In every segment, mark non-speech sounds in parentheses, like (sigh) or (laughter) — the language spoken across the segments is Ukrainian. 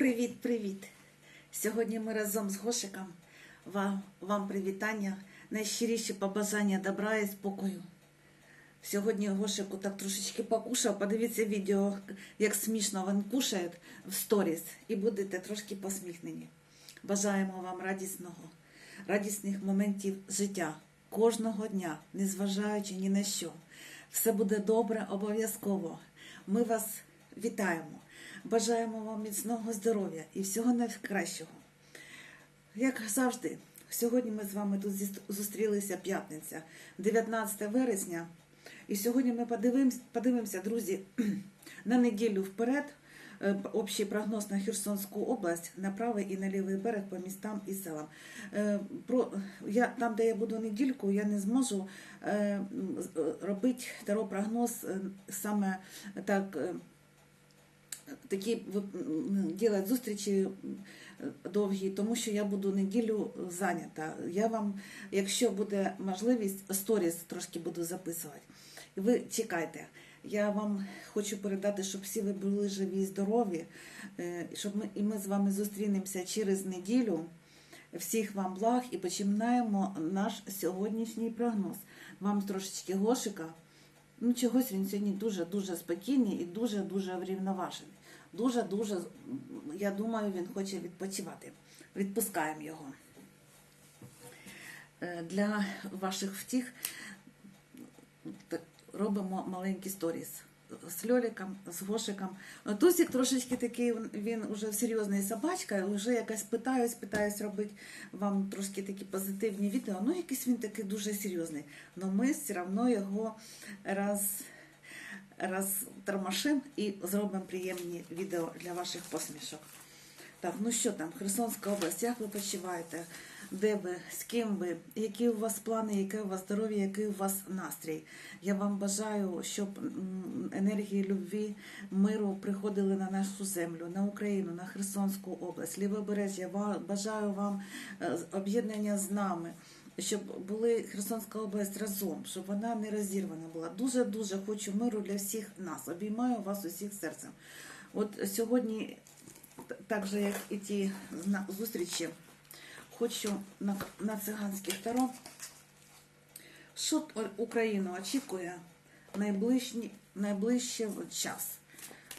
Привіт-привіт! Сьогодні ми разом з Гошиком. Вам, вам привітання, найщиріші побажання добра і спокою. Сьогодні Гошику так трошечки покушав. Подивіться відео, як смішно він кушає в сторіс, і будете трошки посміхнені. Бажаємо вам радісного, радісних моментів життя кожного дня, незважаючи ні на що. Все буде добре, обов'язково. Ми вас вітаємо. Бажаємо вам міцного здоров'я і всього найкращого. Як завжди, сьогодні ми з вами тут зустрілися п'ятниця, 19 вересня. І сьогодні ми подивимося, друзі, (clears throat) на неділю вперед. е, Общий прогноз на Херсонську область на правий і на лівий берег по містам і селам. Е, Про я там, де я буду недільку, я не зможу е, робити таро-прогноз е, саме так. Е, такі робити зустрічі довгі, тому що я буду неділю зайнята. Я вам, якщо буде можливість, сторіс трошки буду записувати. Ви чекайте. Я вам хочу передати, щоб всі ви були живі і здорові, е, щоб ми і ми з вами зустрінемося через неділю. Всіх вам благ і починаємо наш сьогоднішній прогноз. Вам трошечки гошика. Ну, чогось він сьогодні дуже-дуже спокійний і дуже-дуже врівноважений. Дуже-дуже, я думаю, він хоче відпочивати. Відпускаємо його. Е, Для ваших втіх робимо маленький сторіс з Льоліком, з Гошиком. Ну, Тусік трошечки такий, він вже серйозний собачка, вже якось питаюсь, питаюсь робити вам трошки такі позитивні відео. Ну, якийсь він такий дуже серйозний. Але ми все одно його раз, розтормошимо і зробимо приємні відео для ваших посмішок. Так, ну що там, Херсонська область, як ви почуваєте? Де ви, з ким ви, які у вас плани, яке у вас здоров'я, який у вас настрій? Я вам бажаю, щоб енергії любві, миру приходили на нашу землю, на Україну, на Херсонську область, Лівобережжя. Бажаю вам е, об'єднання з нами. Щоб були Херсонська область разом, щоб вона не розірвана була. Дуже дуже хочу миру для всіх нас. Обіймаю вас усіх серцем. От сьогодні так же, як і ті зустрічі, хочу на, на циганських таро. Що Україну очікує найближчий, найближчий час?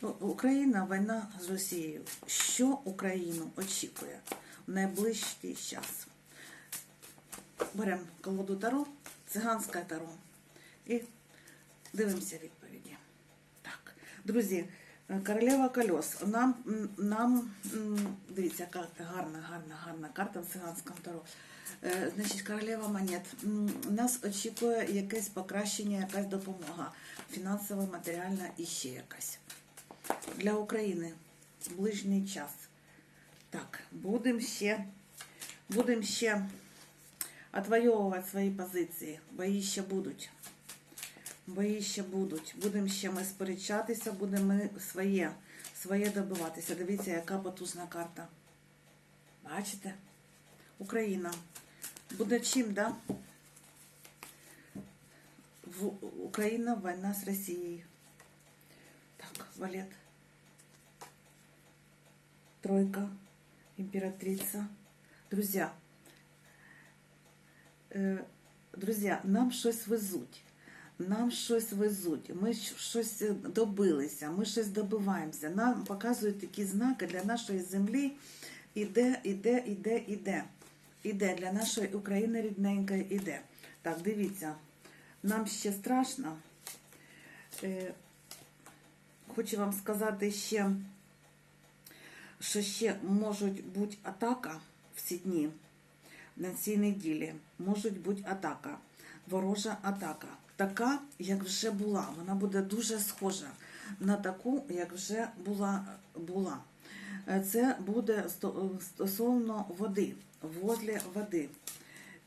Ну, Україна, війна з Росією. Що Україну очікує в найближчий час? Беремо колоду таро, циганське таро і дивимося відповіді. Так, друзі, е, королева кольос. Нам, нам дивіться, яка гарна, гарна, гарна карта в циганському таро. Е, Значить, королева монет. Нас очікує якесь покращення, якась допомога. Фінансова, матеріальна і ще якась. Для України ближній час. Так, будемо ще, будемо ще отвоювати свої позиції. Бої ще будуть. Бої ще будуть. Будемо ще ми сперечатися, будемо ми своє, своє добиватися. Дивіться, яка потужна карта. Бачите? Україна. Буде чим, да? В Україна війна з Росією. Так, валет. Тройка. Імператрица. Друзья, Е, Друзі, нам щось везуть. Нам щось везуть, ми щось добилися, ми щось добиваємося. Нам показують такі знаки для нашої землі. Іде, іде, іде, іде. Іде для нашої України рідненької іде. Так, дивіться, нам ще страшно. Е, Хочу вам сказати ще, що ще можуть бути атака в ці дні на цій неділі може бути атака, ворожа атака. Така, як вже була. Вона буде дуже схожа на таку, як вже була. була. Е, Це буде стосовно води, возле води.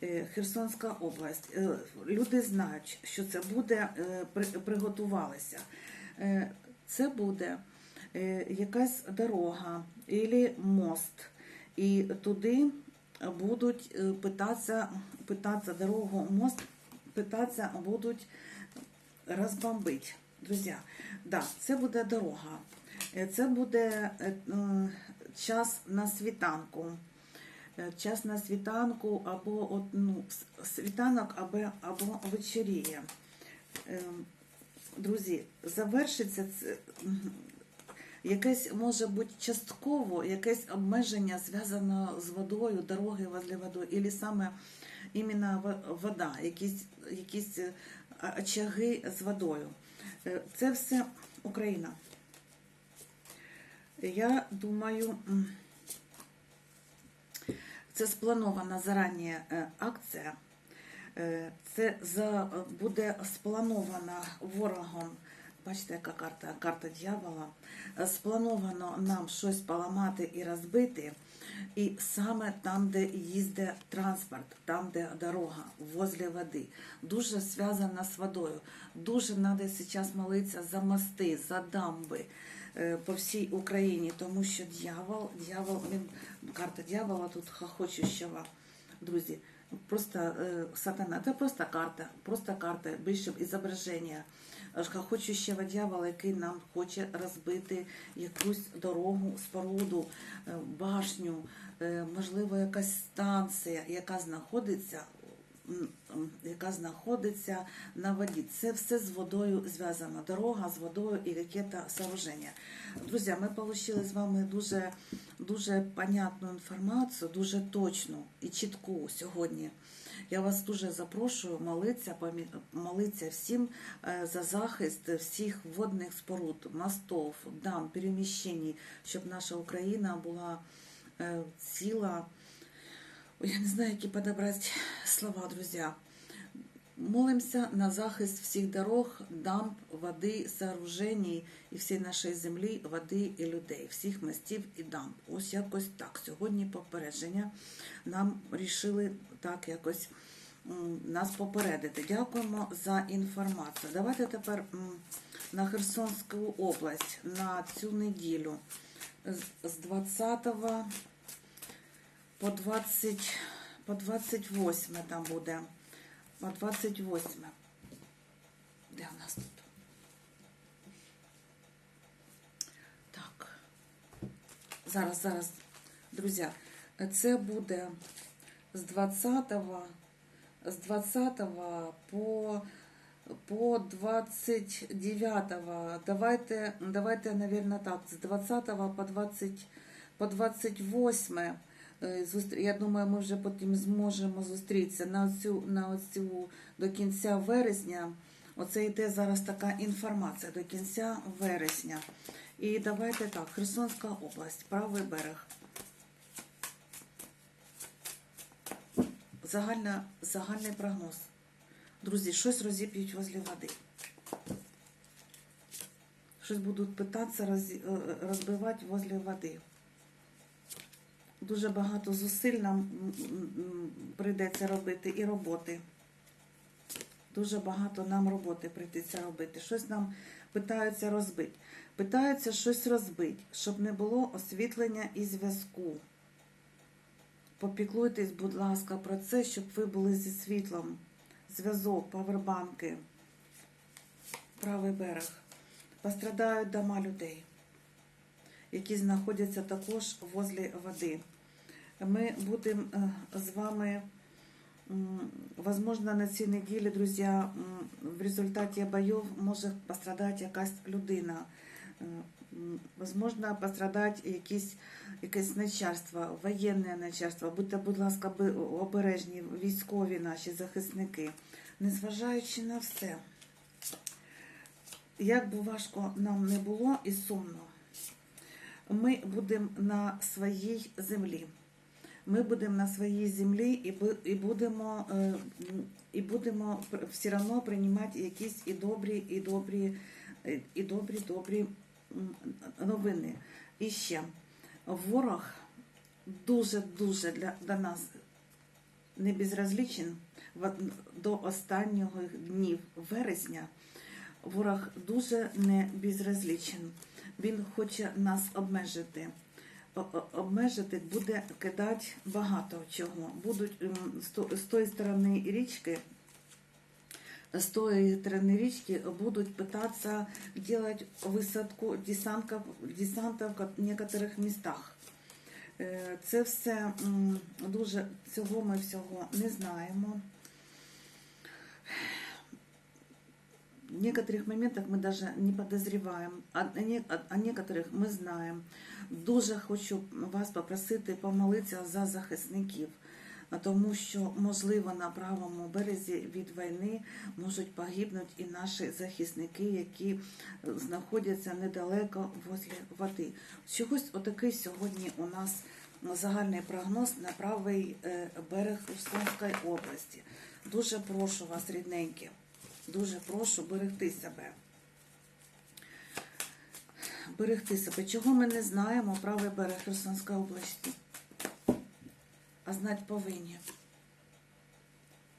Е, Херсонська область. Е, Люди знають, що це буде, е, приготувалися. Е, Це буде е, якась дорога або мост. І туди будуть е, питатися, питатися дорогу, мост, питатися будуть розбомбити. Друзі, да, це буде дорога. Е, Це буде е, час на світанку. Час на світанку або ну, світанок або, або вечоріє. Е, Друзі, завершиться якесь може бути частково якесь обмеження зв'язано з водою, дороги возле водою, і саме іменно вода, якісь, якісь е, очаги з водою. Е, Це все Україна. Я думаю, це спланована зарані е, акція. Це за, буде спланована ворогом. Бачите, яка карта? Карта дьявола. Сплановано нам щось поламати і розбити. І саме там, де їздить транспорт, там, де дорога, возле води, дуже зв'язана з водою. Дуже треба зараз молитися за мости, за дамби е, по всій Україні, тому що дьявол, дьявол, він карта дьявола тут хохочущого, друзі. Просто е, сатана, це просто карта, просто карта, більше ізображення аж хохочущого дьявола, який нам хоче розбити якусь дорогу, споруду, е, башню, е, можливо, якась станція, яка знаходиться. Яка знаходиться на воді. Це все з водою зв'язано. Дорога з водою і яке-то сооруження. Друзі, ми отримали з вами дуже, дуже понятну інформацію, дуже точну і чітку сьогодні. Я вас дуже запрошую молитися, молитися всім е, за захист всіх водних споруд, мостов, дам, переміщень, щоб наша Україна була е, ціла. Я не знаю, які подобрати слова, друзі. Молимося на захист всіх дорог, дамб, води, сооружень і всієї нашої землі, води і людей, всіх мостів і дамб. Ось якось так. Сьогодні попередження нам рішили так якось нас попередити. Дякуємо за інформацію. Давайте тепер на Херсонську область на цю неділю з 20 по 20, по 28 там буде. По 28. Де у нас тут? Так. Зараз, зараз, друзі, це буде з 20 з 20 по по 29 давайте давайте наверное так з 20 по 20 по 28 е, зустр- я думаю ми вже потім зможемо зустрітися на цю на цю до кінця вересня оце йде зараз така інформація до кінця вересня і давайте так Херсонська область правий берег Загальна, загальний прогноз. Друзі, щось розіп'ють возле води. Щось будуть питатися роз- е, розбивати возле води. Дуже багато зусиль нам прийдеться робити і роботи. Дуже багато нам роботи прийдеться робити. Щось нам питаються розбити. Питаються щось розбити, щоб не було освітлення і зв'язку. Попіклуйтесь, будь ласка, про це, щоб ви були зі світлом. Зв'язок, павербанки, правий берег. Пострадають дома людей, які знаходяться також возле води. Ми будемо е, з вами, возможно, на цій неділі, друзі, в результаті бойов може пострадати якась людина. Е, Возможно, пострадати якісь якесь начальство, воєнне начальство. Будьте, будь ласка, обережні, військові наші захисники. Незважаючи на все, як би важко нам не було і сумно, ми будемо на своїй землі. Ми будемо на своїй землі і будемо, е, і будемо все одно приймати якісь і добрі, і добрі, е, і добрі, добрі новини. І ще ворог дуже-дуже для, для нас не безразлічен до останнього днів вересня. Ворог дуже не безразлічен. Він хоче нас обмежити О- о- Обмежити буде кидати багато чого. Будуть ем, з то- з тої сторони річки с той стороны речки будут пытаться делать высадку десантов, десантов в некоторых местах. Е, Це все м, дуже цього ми всього не знаємо. В некоторых моментах мы даже не подозреваем, а о не- о- о некоторых ми знаємо. Дуже хочу вас попросити помолитися за захисників, а тому що, можливо, на правому березі від війни можуть погибнути і наші захисники, які е, знаходяться недалеко возле води. Чогось отакий сьогодні у нас загальний прогноз на правий е, берег Херсонської області. Дуже прошу вас, рідненькі, дуже прошу берегти себе. Берегти себе. Чого ми не знаємо правий берег Херсонської області? А знати повинні.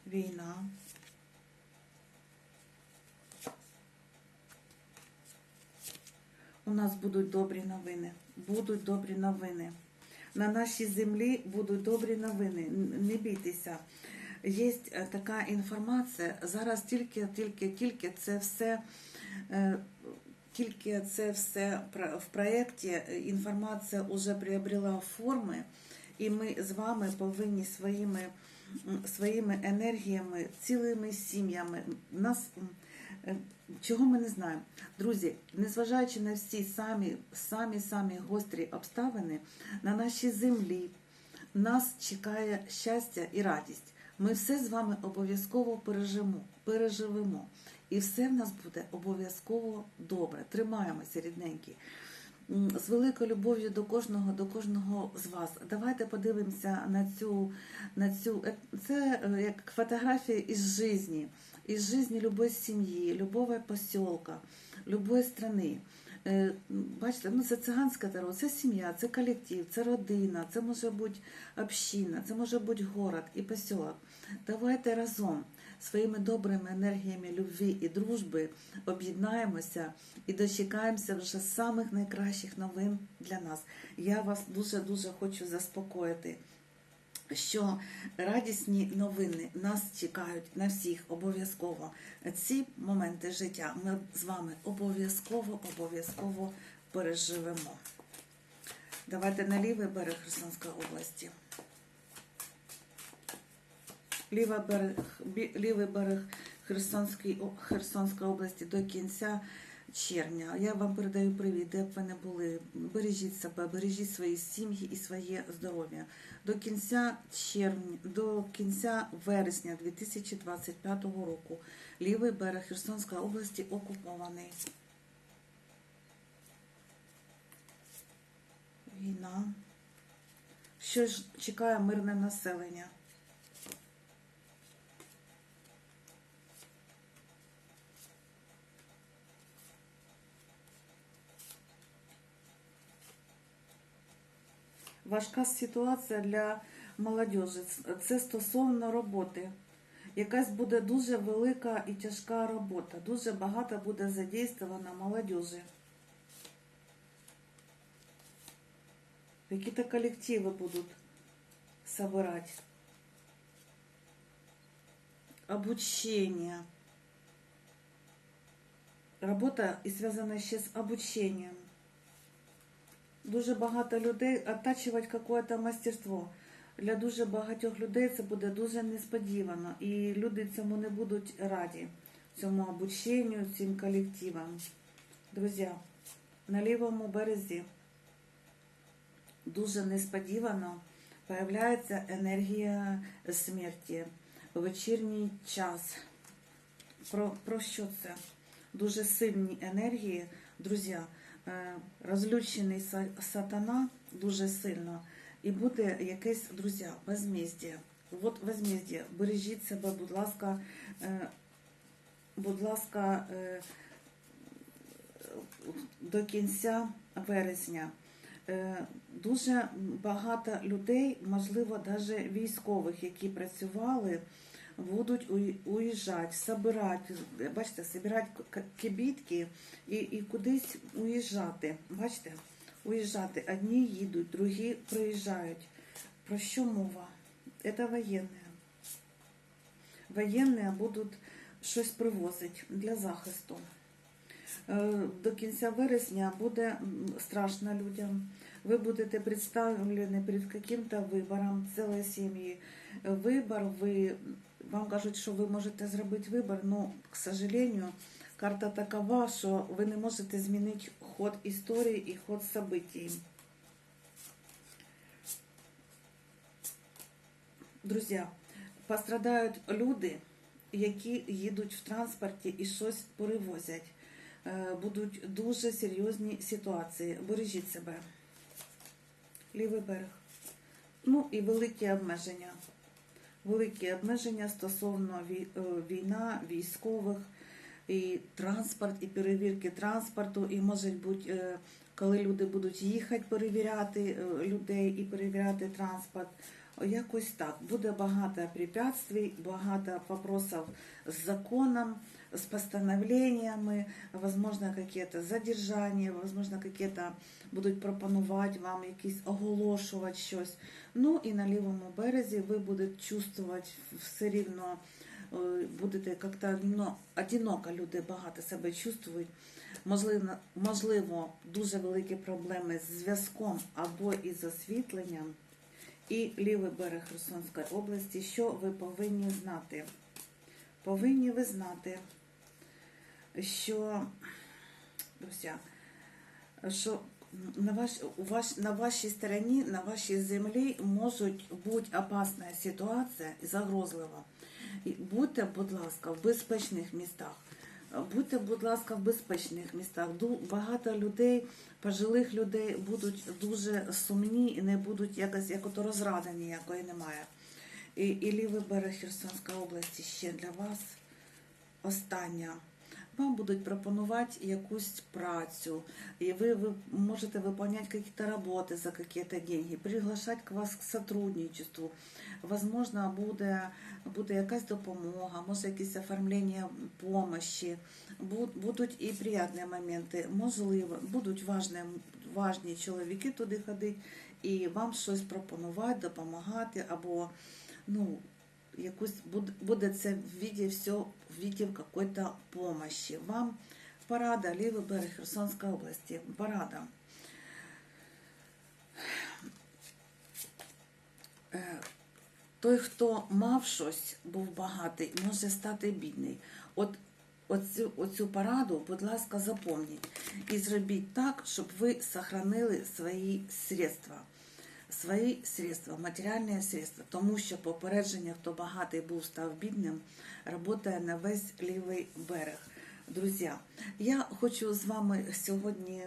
Війна. У нас будуть добрі новини. Будуть добрі новини. На нашій землі будуть добрі новини. Не бійтеся. Є е, така інформація. Зараз тільки, тільки, тільки це все. е, Тільки це все в проєкті е, інформація вже приобрела форми, і ми з вами повинні своїми, своїми енергіями, цілими сім'ями. Нас чого ми не знаємо, друзі, незважаючи на всі самі, самі, самі гострі обставини, на нашій землі нас чекає щастя і радість. Ми все з вами обов'язково переживемо. І все в нас буде обов'язково добре. Тримаємося, рідненькі. З великою любов'ю до кожного, до кожного з вас. Давайте подивимося на цю, на цю е, це е, як фотографія із житті, із житті любої сім'ї, любого посілка, любої страни. Е, Бачите, ну це циганська таро, це сім'я, це колектив, це родина, це може бути община, це може бути город і посілок. Давайте разом своїми добрими енергіями любві і дружби об'єднаємося і дочекаємося вже самих найкращих новин для нас. Я вас дуже дуже хочу заспокоїти. Що радісні новини нас чекають на всіх обов'язково. Ці моменти життя ми з вами обов'язково, обов'язково переживемо. Давайте на лівий берег Херсонської області. Лівий берег, лівий берег Херсонської, області до кінця червня. Я вам передаю привіт, де б ви не були. Бережіть себе, бережіть свої сім'ї і своє здоров'я. До кінця червня, до кінця вересня 2025 року лівий берег Херсонської області окупований. Війна. Що ж чекає мирне населення? Важка ситуація для молодіжі. Це стосовно роботи. Якась буде дуже велика і тяжка робота. Дуже багато буде задействовано молодіжі. Какие-то коллективы будут собирать. Обучение. Работа і зв'язана ще з обученням. Дуже багато людей оттачувати якесь мастерство. Для дуже багатьох людей це буде дуже несподівано, і люди цьому не будуть раді, цьому обученню, цим колективам. Друзі, на лівому березі дуже несподівано появляється енергія смерті. Вечірній час. Про, про що це? Дуже сильні енергії, друзі. Е, Розлючений са- сатана дуже сильно. І буде якесь, друзі, возмездие. От возмездие. Бережіть себе, будь ласка, е, будь ласка, е, до кінця вересня. Дуже багато людей, можливо, навіть військових, які працювали, будуть уїжджати, собирати, бачите, собирати кибітки і, і кудись уїжджати. Бачите, уїжджати. Одні їдуть, другі приїжджають. Про що мова? Це воєнне. Воєнні будуть щось привозить для захисту. Е, До кінця вересня буде страшно людям. Ви будете представлені перед каким-то вибором цілої сім'ї. Вибор, ви, вам кажуть, що ви можете зробити вибір, але, к сожалению, карта такова, що ви не можете змінити ход історії і ход событий. Друзі, пострадають люди, які їдуть в транспорті і щось перевозять. Е, Будуть дуже серйозні ситуації. Бережіть себе. Лівий берег. Ну і великі обмеження. Великі обмеження стосовно е, війна, військових, і транспорт, і перевірки транспорту, і може бути, е, коли люди будуть їхати перевіряти е, людей і перевіряти транспорт. Якось так. Буде багато препятствий, багато вопросов з законом, з постановленнями, возможно, какие-то задержання, возможно, какие-то будуть пропонувати вам якісь оголошувати щось. Ну і на лівому березі ви будете чувствувати все рівно, е, будете як-то ну, одиноко люди багато себе чувствують. Можливо, можливо, дуже великі проблеми з зв'язком або із освітленням. І лівий берег Херсонської області, що ви повинні знати? Повинні ви знати, що, друзі, що на, ваш, у ваш, на вашій стороні, на вашій землі можуть бути опасна ситуація і загрозлива. Будьте, будь ласка, в безпечних містах. Будьте, будь ласка, в безпечних містах. Багато людей, пожилих людей будуть дуже сумні і не будуть якось як ото розради ніякої немає. І, і лівий берег Херсонської області ще для вас остання. Вам будуть пропонувати якусь працю, і ви, ви можете виконувати якісь роботи за якісь деньги, приглашати к вас к сотрудничеству. Возможно, буде, буде якась допомога, може якесь оформлення. Бу- Будуть і приємні моменти, можливо, будуть важні, важні чоловіки туди ходити і вам щось пропонувати, допомагати, або ну, якусь буде, буде це в віді все в віді какой-то помощи. Вам порада, лівий берег Херсонської області, порада. Е, Той, хто мав щось, був багатий, може стати бідний. От оцю, оцю пораду, будь ласка, запомніть. І зробіть так, щоб ви сохранили свої средства. Свої средства, матеріальні средства, тому що попередження, хто багатий був, став бідним, працює на весь лівий берег. Друзі, я хочу з вами сьогодні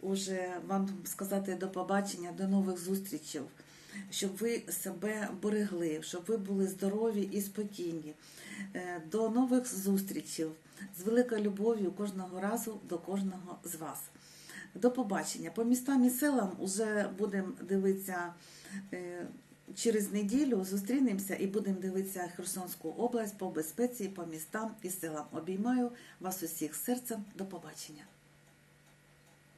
уже вам сказати до побачення, до нових зустрічей, щоб ви себе берегли, щоб ви були здорові і спокійні. Е, До нових зустрічей з великою любов'ю кожного разу до кожного з вас. До побачення. По містам і селам вже будемо дивитися е, через неділю. Зустрінемося і будемо дивитися Херсонську область по безпеці, по містам і селам. Обіймаю вас усіх серцем. До побачення.